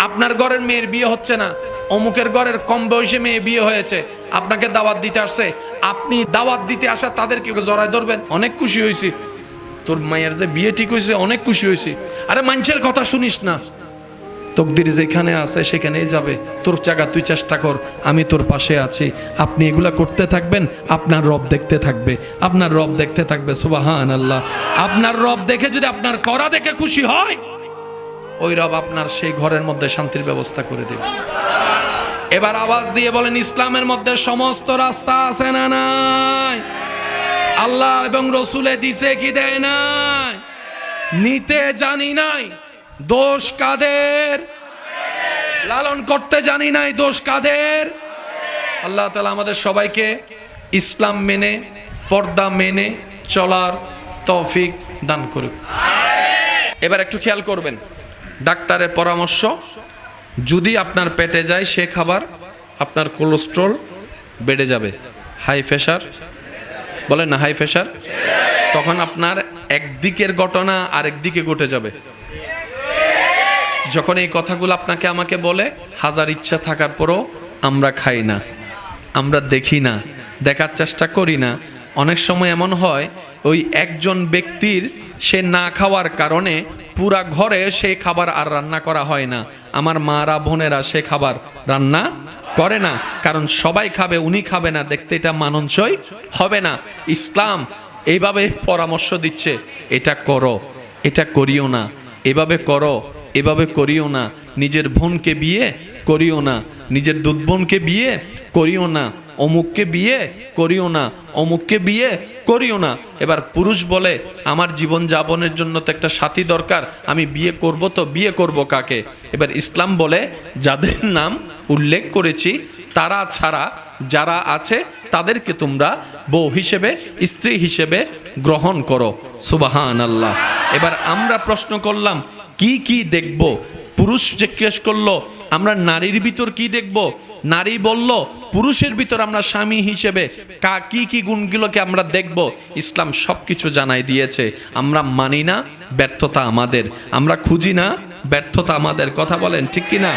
আপনার ঘরের মেয়ের বিয়ে হচ্ছে না। অমুকের ঘরের কম বয়সে মেয়ে বিয়ে হয়েছে। আপনাকে দাওয়াত দিতে আসছে। আপনি দাওয়াত দিতে আসা তাদেরকে জড়ায় ধরবেন। অনেক খুশি হয়েছি। তোর মায়ের যে বিয়ে ঠিক হয়েছে, অনেক খুশি হয়েছি। আরে মানুষের কথা শুনিস না। তকদির যেখানে আছে, সেখানেই যাবে। তোর জায়গা তুই চেষ্টা কর। আমি তোর পাশে আছি। আপনি এগুলা করতে থাকবেন, আপনার রব দেখতে থাকবে। আপনার রব দেখতে থাকবে সুবাহান আল্লাহ আপনার রব দেখে যদি আপনার করা দেখে খুশি হয় ওই রব আপনার সেই ঘরের মধ্যে শান্তির ব্যবস্থা করে দেবে। এবার আওয়াজ দিয়ে বলেন, ইসলামের মধ্যে সমস্ত রাস্তা আছে না নাই? আল্লাহ এবং রসুলে দিছে কি দেয় নাই? নিতে জানি নাই, দোষ কাদের? লালন করতে জানি নাই, দোষ কাদের? আল্লাহ তালা আমাদের সবাইকে ইসলাম মেনে, পর্দা মেনে চলার তৌফিক দান করুক। এবার একটু খেয়াল করবেন। ডাক্তারের পরামর্শ, যদি আপনার পেটে যায় সে খাবার, আপনার কোলেস্ট্রল বেড়ে যাবে। হাই প্রেশার বলেন না হাই প্রেশার তখন আপনার একদিকের ঘটনা আরেক দিকে ঘটে যাবে। যখন এই কথাগুলো আপনাকে আমাকে বলে, হাজার ইচ্ছা থাকার পরও আমরা খাই না, আমরা দেখি না, দেখার চেষ্টা করি না অনেক সময় এমন হয়, ওই একজন ব্যক্তির সে না খাওয়ার কারণে পুরা ঘরে সেই খাবার আর রান্না করা হয় না। আমার মারা, বোনেরা সে খাবার রান্না করে না, কারণ সবাই খাবে, উনি খাবে না, দেখতে এটা মাননসই হবে না। ইসলাম এইভাবে পরামর্শ দিচ্ছে, এটা করো, এটা করিও না। এভাবে করো, এভাবে করিও না। নিজের বোনকে বিয়ে করিও না। নিজের দুধ বোনকে বিয়ে করিও না, অমুককে বিয়ে করিও না, অমুককে বিয়ে করিও না। এবার পুরুষ বলে, আমার জীবন যাপনের জন্য তো একটা সাথী দরকার, আমি বিয়ে করব তো, বিয়ে করব কাকে? এবার ইসলাম বলে, যাদের নাম উল্লেখ করেছি, তারা ছাড়া যারা আছে, তাদেরকে তোমরা বউ হিসেবে, স্ত্রী হিসেবে গ্রহণ করো। সুবাহান আল্লাহ এবার আমরা প্রশ্ন করলাম, কি কি দেখব পুরুষ জিজ্ঞেস করল, আমরা নারীর ভিতর কি দেখব? নারী বলল, পুরুষের ভিতর আমরা স্বামী হিসেবে কা, কি কি গুণগুলোকে আমরা দেখব? ইসলাম সবকিছু জানাই দিয়েছে। আমরা মানি না, ব্যর্থতা আমাদের। আমরা খুঁজি না, ব্যর্থতা আমাদের। কথা বলেন, ঠিক কিনা?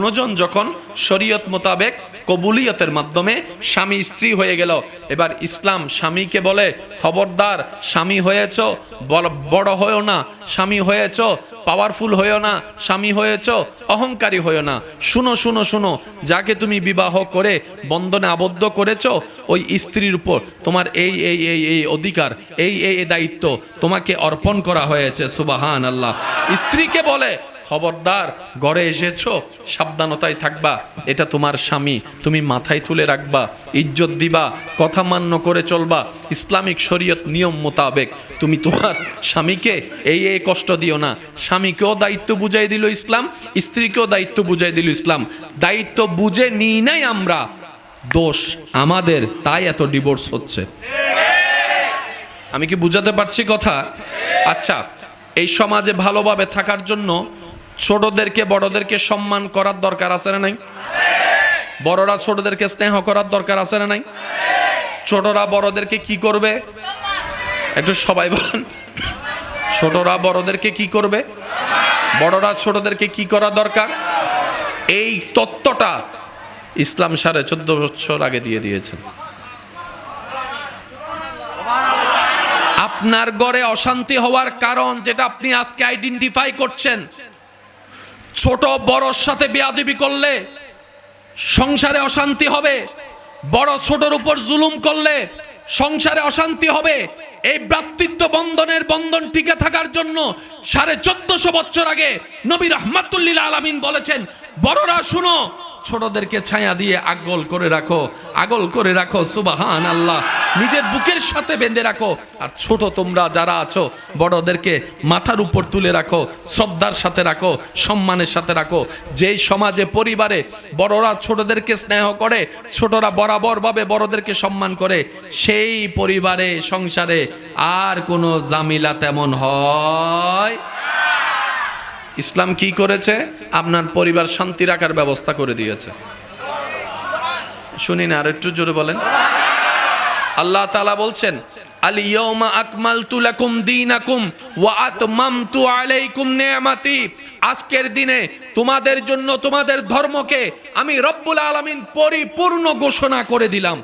দুজন যখন শরীয়ত মোতাবেক কবুলিয়তের মাধ্যমে স্বামী স্ত্রী হয়ে গেল, এবার ইসলাম স্বামীকে বলে, খবরদার, স্বামী হয়েছ বড়- হয়েও না, স্বামী হয়েছ পাওয়ারফুল হয়েও না, স্বামী হয়েছ, অহংকারী হয়েও না। শুনো শুনো শুনো, যাকে তুমি বিবাহ করে বন্ধনে আবদ্ধ করেছ, ওই স্ত্রীর উপর তোমার এই এই এই এই অধিকার, এই এই দায়িত্ব তোমাকে অর্পণ করা হয়েছে সুবাহান আল্লাহ স্ত্রীকে বলে খবরদার ঘরে এসেছ, সাবধানতায় থাকবা, এটা তোমার স্বামী, তুমি মাথায় তুলে রাখবা, ইজ্জত দিবা, কথা মান্য করে চলবা, ইসলামিক শরীয়ত নিয়ম মোতাবেক, তুমি তোমার স্বামীকে এই এই কষ্ট দিও না, স্বামীকেও দায়িত্ব বুঝাই দিল ইসলাম, স্ত্রীকেও দায়িত্ব বুঝাই দিল ইসলাম, দায়িত্ব বুঝে নিই নাই আমরা, দোষ আমাদের, তাই এত ডিভোর্স হচ্ছে। আমি কি বুঝাতে পারছি কথা? আচ্ছা এই সমাজে ভালোভাবে থাকার জন্য ছোটদেরকে, বড়দেরকে সম্মান করার দরকার আছে না নাই? বড়রা ছোটদেরকে স্নেহ করার দরকার আছে না নাই? ছোটরা বড়দেরকে কি করবে? একটু সবাই বলেন। ছোটরা বড়দেরকে কি করবে? বড়রা ছোটদেরকে কি করা দরকার? এই তত্ত্বটা ইসলাম সাড়ে চোদ্দ বছর আগে দিয়ে দিয়েছেন। আপনার গড়ে অশান্তি হওয়ার কারণ যেটা আপনি আজকে আইডেন্টিফাই করছেন ছোট বড়র সাথে বেয়াদবি করলে সংসারে অশান্তি হবে, বড় ছোটর উপর জুলুম করলে সংসারে অশান্তি হবে। এই ভ্রাতৃত্ব বন্ধনের বন্ধন টিকে থাকার জন্য সাড়ে চোদ্দশো বছর আগে নবী রহমাতুল্লিল আলমিন বলেছেন, বড়রা শুনো ছোটদেরকে ছায়া দিয়ে আগল করে রাখো, আগল করে রাখো সুবাহান আল্লাহ নিজের বুকের সাথে বেঁধে রাখো। আর ছোট তোমরা যারা আছো, বড়দেরকে মাথার উপর তুলে রাখো, শ্রদ্ধার সাথে রাখো, সম্মানের সাথে রাখো। যেই সমাজে, পরিবারে বড়রা ছোটদেরকে স্নেহ করে, ছোটরা বরাবরভাবে বড়দেরকে সম্মান করে, সেই পরিবারে, সংসারে আর কোনো জামিলা তেমন হয় ইসলাম কি করেছে? আপনার পরিবার শান্তি রাখার ব্যবস্থা করে দিয়েছে। শুনি না আর একটু জোরে বলেন। আল্লাহ তালা বলছেন আলিয়াউমা আকমালতু লাকুম দীনাকুম ওয়া আতমামতু আলাইকুম নিয়ামাতি। আজকের দিনে তোমাদের জন্য তোমাদের ধর্মকে আমি রব্বুল আলামিন পরিপূর্ণ ঘোষণা করে দিলাম।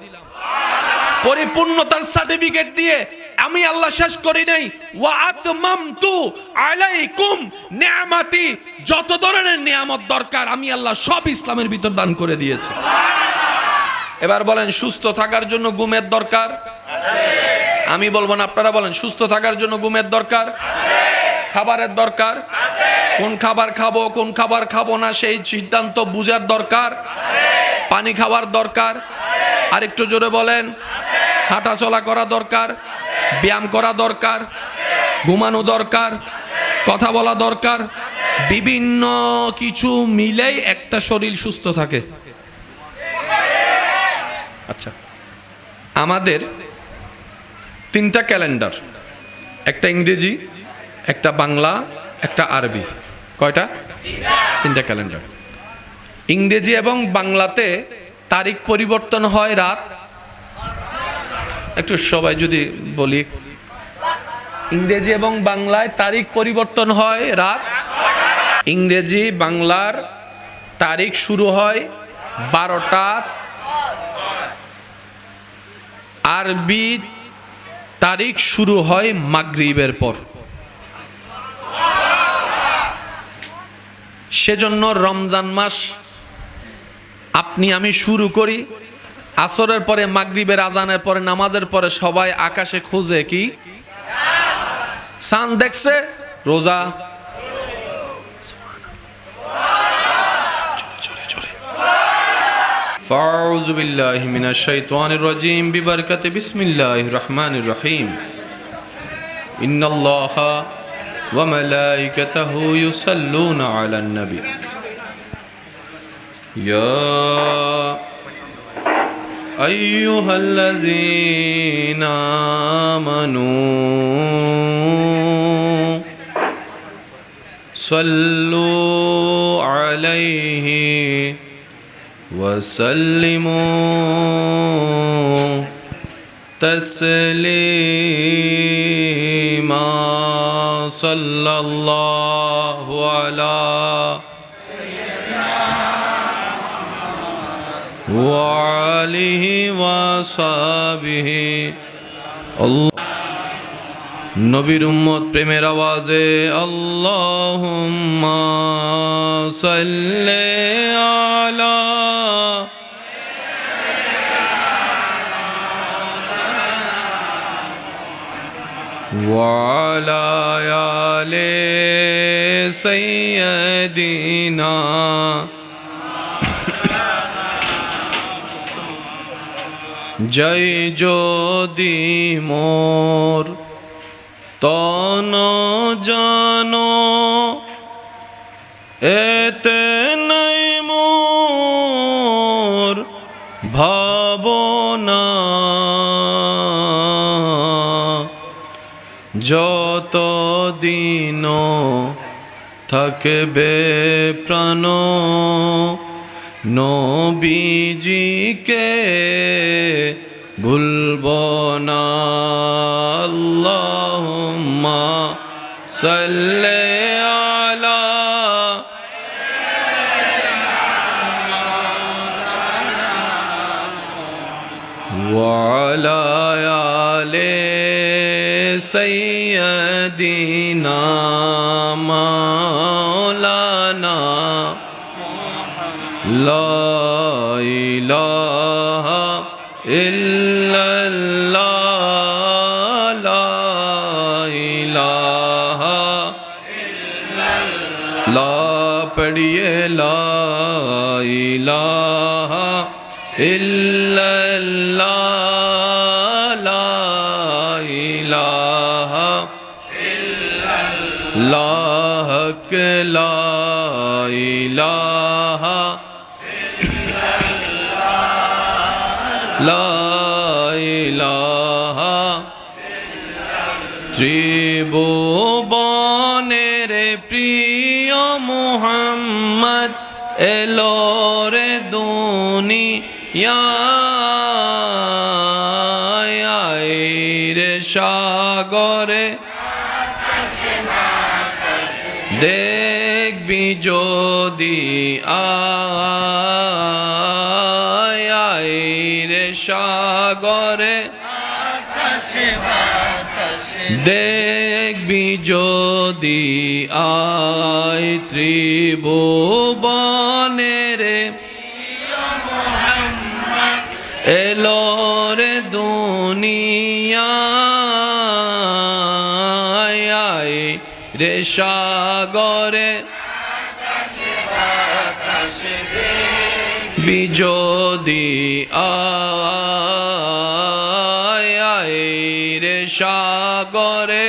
পরিপূর্ণতার সার্টিফিকেট দিয়ে আমি আল্লাহ শেষ করি নাই। আলাইকুম নিয়ামাতি। যত ধরনের নিয়ামত দরকার, আমি আল্লাহ সব ইসলামের ভিতর দান করে দিয়েছি। এবার বলেন, সুস্থ থাকার জন্য ঘুমের দরকার? আমি বলব না, আপনারা বলেন, সুস্থ থাকার জন্য ঘুমের দরকার? খাবারের দরকার? কোন খাবার খাব, কোন খাবার খাব না, সেই সিদ্ধান্ত বুঝার দরকার? পানি খাওয়ার দরকার? আরেকটু জোরে বলেন হাঁটা চলা করা দরকার? ব্যায়াম করা দরকার, ঘুমানো দরকার, কথা বলা দরকার, বিভিন্ন কিছু মিলেই একটা শরীর সুস্থ থাকে। আচ্ছা আমাদের তিনটা ক্যালেন্ডার, একটা ইংরেজি, একটা বাংলা, একটা আরবি। কয়টা? তিনটা ক্যালেন্ডার। ইংরেজি এবং বাংলাতে তারিখ পরিবর্তন হয় রাত একটু সবাই যদি বলি, ইংরেজি এবং বাংলায় তারিখ পরিবর্তন হয় রাত। ইংরেজি বাংলার তারিখ শুরু হয় বারোটা। আরবি তারিখ শুরু হয় মাগরিবের পর। সেজন্য রমজান মাস আপনি আমি শুরু করি আসরের পরে মাগরিবের আজানের পরে নামাজের পরে সবাই আকাশে খুঁজে কি সান দেখছে রোজা فأعوذ بالله من الشيطان الرجيم ببركة بسم الله الرحمن الرحيم إن الله وملائكته يصلون على النبي يا ایوہ الذین آمنوا صلو علیہ وسلموا تسلیما صل اللہ علیہ وسلم. وعليه وصحبه الله নবীর উম্মত প্রেমের আওয়াজে আল্লাহুম্মা সাল্লি আলা وعلى آل سيدنا জয় যদি মোর তন জন এতে নাই মোর ভাবনা। যত দিন থাকবে প্রাণ নবীজিকে ভুলব না আল্লাহুম্মা সাল্লি আলা وعلى آل سيدنا لا الہ الا لا الہ لا پڑھیے لا الہ الا اللہ লাইলাহা ত্রিভুবনের প্রিয় মোহাম্মদ এলো রে দুনিয়া। রে সাগরে। দেখবি যদি আ সাগরে দেখবি যদি আয় ত্রিভুবনের এলো রে দুনিয়া রে সাগরে। নবী যদি আয় রে সাগরে